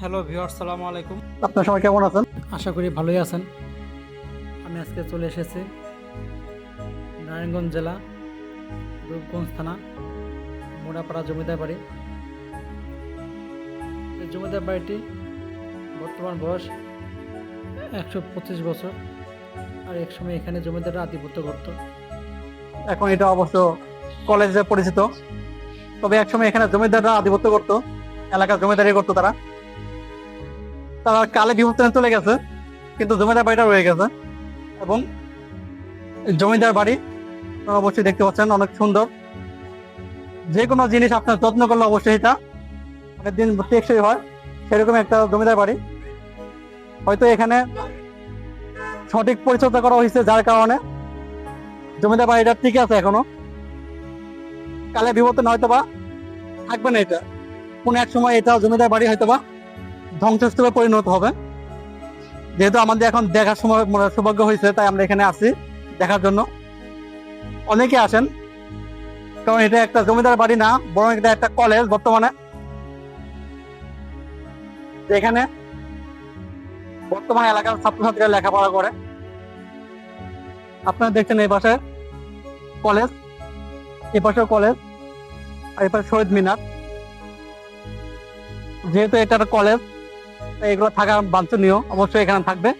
Hello viewer সালামু আলাইকুম। আপনার সবাই কেমন আছেন? আশা করি ভালোই আছেন। আমি আজকে চলে এসেছি নারায়ণগঞ্জ জেলা রূপগঞ্জ থানা মোড়াপাড়া জমিদার বাড়ি। এই জমিদার বাড়িটি বর্তমান বয়স একশো পঁচিশ বছর আর এক সময় এখানে জমিদাররা আধিপত্য করতো। এখন এটা অবশ্য কলেজে পরিচিত তবে একসময় এখানে জমিদাররা আধিপত্য করতো এলাকার জমিদারি করতো তারা। তারা কালে বিবর্তনে চলে গেছে, কিন্তু জমিদার বাড়িটা রয়ে গেছে এবং জমিদার বাড়ি অবশ্যই দেখতে পাচ্ছেন অনেক সুন্দর। যে কোনো জিনিস আপনার যত্ন করলে অবশ্যই এটা অনেকদিন টেকসই হয়, সেরকম একটা জমিদার বাড়ি। হয়তো এখানে সঠিক পরিচর্যা করা হয়েছে যার কারণে জমিদার বাড়িটা ঠিক আছে এখনও। কালে বিবর্তন হয়তো বা থাকবে না এটা। কোনো এক সময় এটা জমিদার বাড়ি হয়তো বা ধ্বংসস্তূপে পরিণত হবে। যেহেতু আমাদের এখন দেখার সময় সৌভাগ্য হয়েছে, তাই আমরা এখানে আসি দেখার জন্য। অনেকে আসেন কারণ এটা একটা জমিদার বাড়ি না, বরং এটা একটা কলেজ বর্তমানে। এখানে বর্তমান এলাকার ছাত্রছাত্রীরা লেখাপড়া করে। আপনারা দেখছেন এই পাশে কলেজ এই পাশে কলেজ আর এই পাশে শহীদ মিনার। যেহেতু এটা একটা কলেজ এগুলো থাকা বাঞ্ছনীয়, অবশ্যই এখানে থাকবে।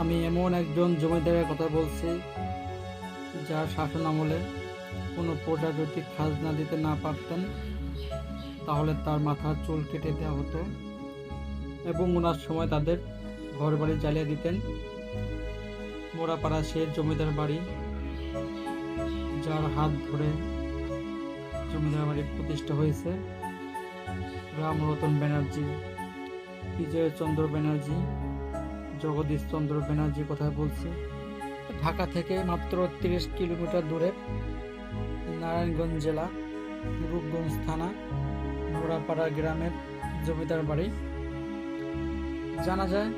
আমি এমন একজন জমিদারের কথা বলছি, যার শাসন আমলে কোনো প্রজা যদি খাজনা দিতে না পারতেন, তাহলে তার মাথার চুল কেটে দেওয়া হতো এবং ওনার সময় তাদের ঘর বাড়ি জ্বালিয়ে দিতেন। মোড়াপাড়া সে জমিদার বাড়ি, যার হাত ধরে জমিদার বাড়ি প্রতিষ্ঠা হয়েছে। রামরতন ব্যানার্জি। বিজয়চন্দ্র ব্যানার্জি, জগদীশ চন্দ্র ব্যানার্জির কথা বলছি। ঢাকা থেকে মাত্র তিরিশ কিলোমিটার দূরে নারায়ণগঞ্জ জেলা, রূপগঞ্জ থানা মোড়াপাড়া গ্রামের জমিদার বাড়ি। জানা যায়,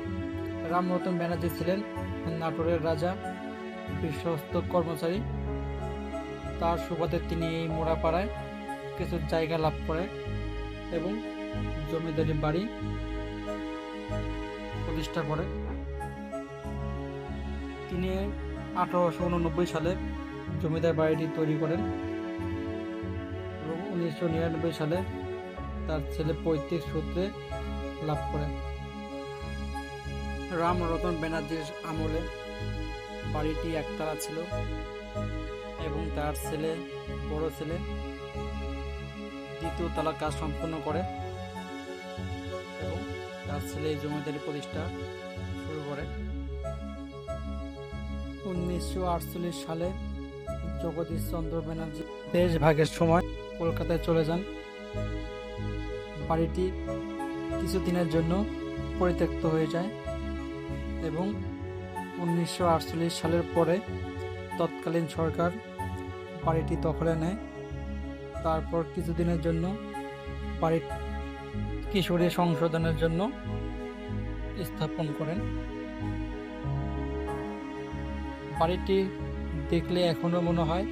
রামরতন ব্যানার্জি ছিলেন নাটোরের রাজা, বিশ্বস্ত কর্মচারী। তার সুবাদে তিনি এই মোড়াপাড়ায় কিছু জায়গা লাভ করে এবং জমিদারি বাড়ি প্রতিষ্ঠা করে। তিনি আঠারোশো উননব্বই সালে জমিদার বাড়িটি তৈরি করেন এবং উনিশশো নিরানব্বই সালে তার ছেলে পৈতৃক সূত্রে লাভ করেন। রাম রতন ব্যানার্জির আমলে বাড়িটি একতলা ছিল এবং তার ছেলে, বড় ছেলে দ্বিতীয় তলা কাজ সম্পন্ন করে। তার ছেলে জমিদারি প্রতিষ্ঠা শুরু করে। উনিশশো আটচল্লিশ সালে জগদীশ চন্দ্র ব্যানার্জি দেশ ভাগের সময় কলকাতায় চলে যান। বাড়িটি কিছুদিনের জন্য পরিত্যক্ত হয়ে যায় এবং উনিশশো আটচল্লিশ সালের পরে তৎকালীন সরকার বাড়িটি দখলে নেয়। তারপর কিছুদিনের জন্য বাড়ির কিশোরী সংশোধনের জন্য স্থাপন করেন। বাড়িটি দেখলে এখনও মনে হয়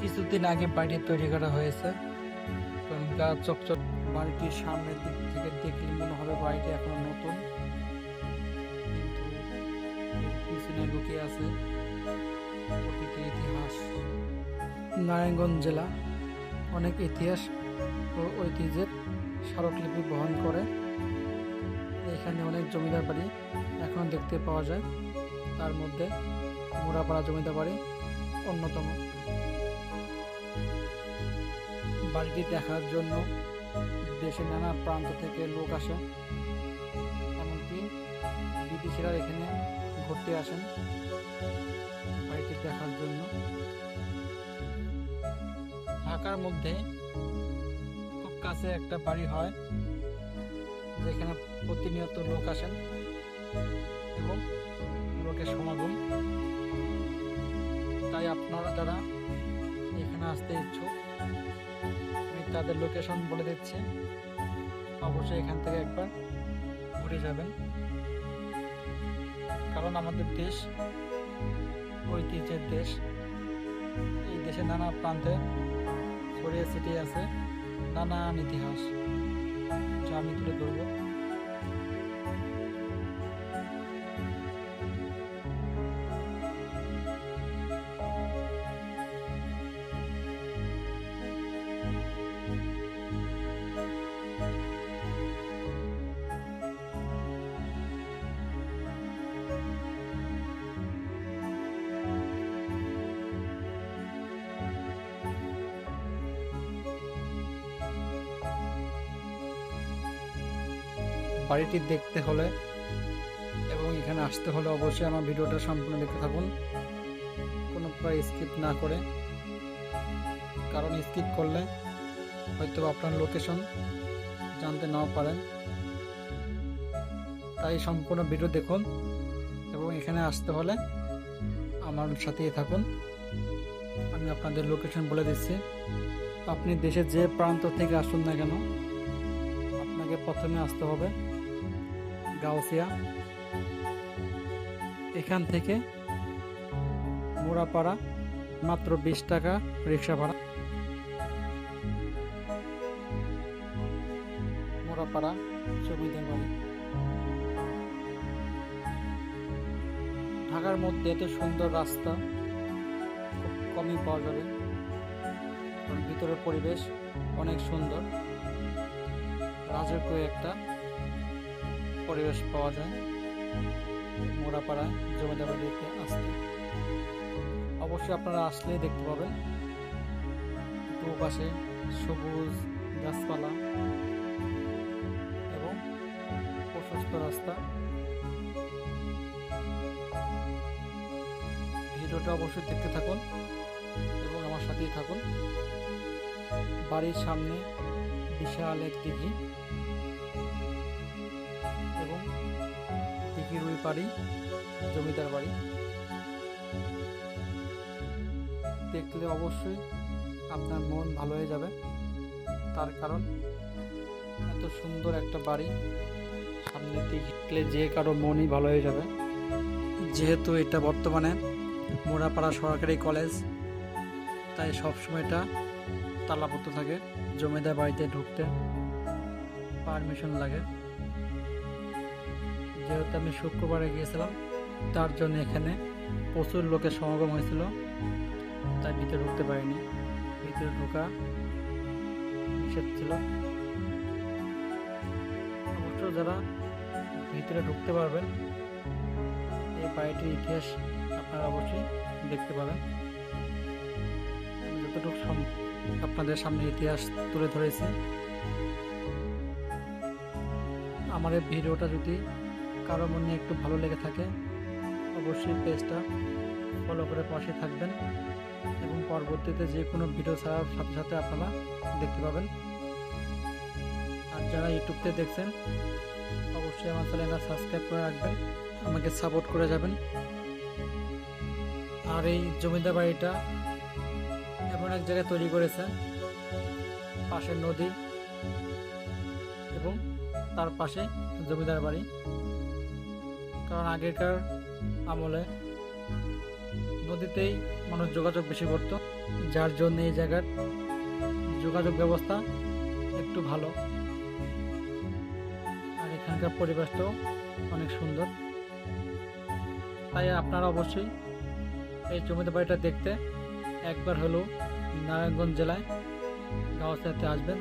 কিছুদিন আগে বাড়িটি তৈরি করা হয়েছে। গা চকচক বাড়িটির সামনের দিক থেকে দেখলে মনে হবে বাড়িটি এখনও নতুন। পিছনে লুকিয়ে আছে ইতিহাস। নারায়ণগঞ্জ জেলা অনেক ইতিহাস ও ঐতিহ্যের স্মারকলিপি বহন করে। এখানে অনেক জমিদার বাড়ি এখন দেখতে পাওয়া যায়। তার মধ্যে মোড়াপাড়া জমিদার বাড়ি অন্যতম। বাড়িটি দেখার জন্য দেশের নানা প্রান্ত থেকে লোক আসে। এমনকি বিদেশিরা এখানে ঘুরতে আসেন। বাড়িটি দেখার জন্য। ঢাকার মধ্যে কাছে একটা বাড়ি হয়, যেখানে প্রতিনিয়ত লোক আসেন এবং লোকের সমাগম। তাই আপনারা যারা এখানে আসতে ইচ্ছুক, আমি তাদের লোকেশন বলে দিচ্ছি। অবশ্যই এখান থেকে একবার ঘুরে যাবেন। কারণ আমাদের দেশ ঐতিহ্যের দেশ। এই দেশের নানা প্রান্তে ছড়িয়ে ছিটিয়ে আছে। নানান ইতিহাস যা আমি তুলে ধরবো। বাড়িটি দেখতে হলে এবং এখানে আসতে হলে অবশ্যই আমার ভিডিওটা সম্পূর্ণ দেখতে থাকুন। কোনো প্রকার স্কিপ না করে। কারণ স্কিপ করলে হয়তো আপনার লোকেশন জানতে নাও পারেন। তাই সম্পূর্ণ ভিডিও দেখুন এবং এখানে আসতে হলে আমার সাথেই থাকুন। আমি আপনাদের লোকেশন বলে দিচ্ছি। আপনি দেশের যে প্রান্ত থেকে আসুন না কেন, আপনাকে প্রথমে আসতে হবে গাউসিয়া। এখান থেকে মোড়াপাড়া মাত্র বিশ টাকা রিক্সা ভাড়া। মোড়াপাড়া জমিদার বাড়ি। ঢাকার মধ্যে এত সুন্দর রাস্তা, খুব কমই পাওয়া যাবে। ভিতরের পরিবেশ অনেক সুন্দর। রাজকীয় একটা পরিবেশ পাওয়া যায়। মোড়াপাড়া, জমিদার বাড়িতে আসতে। অবশ্যই আপনারা আসলেই দেখতে পাবেন। দুপাশে সবুজ গাছপালা এবং প্রশস্ত রাস্তা। ভিডিওটা অবশ্যই দেখতে থাকুন এবং আমার সাথেই থাকুন। বাড়ির সামনে বিশাল এক দিঘি। বাড়ি, জমিদার বাড়ি। দেখলে অবশ্যই আপনার মন ভালো হয়ে যাবে। তার কারণ এত সুন্দর একটা বাড়ি, সামনে দেখলে যে কারও মনই ভালো হয়ে যাবে। যেহেতু এটা বর্তমানে মোড়াপাড়া সরকারি কলেজ, তাই সবসময় এটা তালাবদ্ধ থাকে, জমিদার বাড়িতে ঢুকতে পারমিশন লাগে। যেহেতু আমি শুক্রবারে গিয়েছিলাম, তার জন্য এখানে প্রচুর লোকের সমাগম হয়েছিল। তাই ভিতরে ঢুকতে পারিনি। ভিতরে ঢোকা নিষেধ ছিল। অবশ্য যারা ভিতরে ঢুকতে পারবেন, এই বাড়িটির ইতিহাস আপনারা অবশ্যই দেখতে পাবেন। যতটুকু আপনাদের সামনে ইতিহাস তুলে ধরেছি, আমার এই ভিডিওটা যদি কারও মনে একটু ভালো লেগে থাকে, অবশ্যই পেজটা ফলো করে পাশে থাকবেন এবং পরবর্তীতে যে কোনো ভিডিও ছাড়ার সাথে সাথে আপনারা দেখতে পাবেন। আর যারা ইউটিউবতে দেখছেন, অবশ্যই আমার চ্যানেলটা সাবস্ক্রাইব করে রাখবেন, আমাকে সাপোর্ট করে যাবেন। আর এই জমিদার বাড়িটা এমন এক জায়গায় তৈরি করেছে পাশে নদী এবং তার পাশে জমিদার বাড়ি। কারণ আগেকার আমলে নদীতেই মানুষ যোগাযোগ বেশি করত, যার জন্য এই জায়গার যোগাযোগ ব্যবস্থা একটু ভালো। আর এখানকার পরিবেশটাও অনেক সুন্দর। তাই আপনারা অবশ্যই এই জমিদার বাড়িটা দেখতে একবার হলেও নারায়ণগঞ্জ জেলায় গাওয়াতে আসবেন।